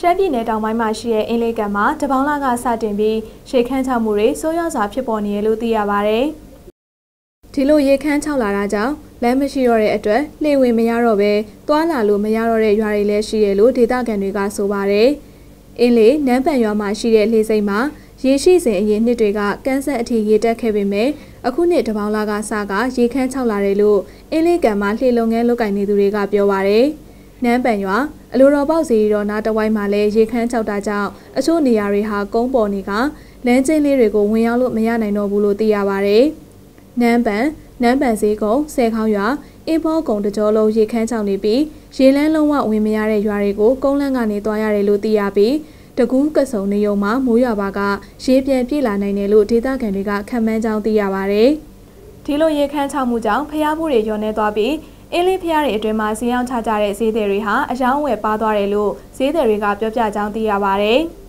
ရှမ်းပြည်နယ်တောင်ပိုင်းမှာရှိတဲ့အင်းလေးကန်မှာတပေါင်းလာကစတင်ပြီးရေခမ်းချမှုတွေဆိုးရွားစွာဖြစ်ပေါ်နေရလို့သိရပါဗျ။ဒီလိုရေခမ်းချလာတာကြောင့်လမ်းမရှိတော့တဲ့အတွက်လှေဝင်မရတော့ပဲသွားလာလို့မရတော့တဲ့ရွာတွေလည်းရှိရလို့ဒေသခံတွေကဆိုပါတယ်။အင်းလေးနန်းပန်ရွာမှာရှိတဲ့လှေစိမ်းမှာရေရှိစဉ်အရင်နှစ်တွေကကန်းဆက်အထိရေတက်ခဲ့ပေမဲ့အခုနှစ်တပေါင်းလာကစကရေခမ်းချလာတယ်လို့အင်းလေးကန်မှာလှေလုံငန်းလုပ်ကင်နေသူတွေကပြောပါတယ်။နန်းပန်ရွာ အလိုတော်ပေါက်စီတော်နားတဝိုင်းမှာလည်းရေခမ်းချောက်တာကြောင့်အချို့နေရာတွေဟာကုန်းပေါ်နေကလမ်းကျင်းလေးတွေကိုဝင်ရောက်လို့မရနိုင်တော့ဘူးလို့သိရပါဗျ။နန်းပန်နန်းပန်စည်းကုန်းဆဲခေါင်းရွာအင်းဘောကုံတကြောလုံးရေခမ်းချောက်နေပြီးရေလန်းလုံးဝဝင်မရတဲ့ရွာတွေကိုကုန်းလန်းကနေသွားရတယ်လို့သိရပြီးတကူးကဆုံနေုံမှာမိုးရွာပါကရေပြန်ပြေးလာနိုင်တယ်လို့ဒေသခံတွေကခံမှန်းကြောင်းသိရပါဗျ။ဒီလိုရေခမ်းချောက်မှုကြောင့်ဖျားဖို့တွေညောနေသွားပြီး အင်းလေးဖျားတွေအတွင်းမှာဈေးရောက်ချကြတဲ့ဈေးသည်တွေဟာအယောင်းဝယ်ပါသွားတယ်လို့ဈေးသည်တွေကပြောပြကြောင်းသိရပါဗျ။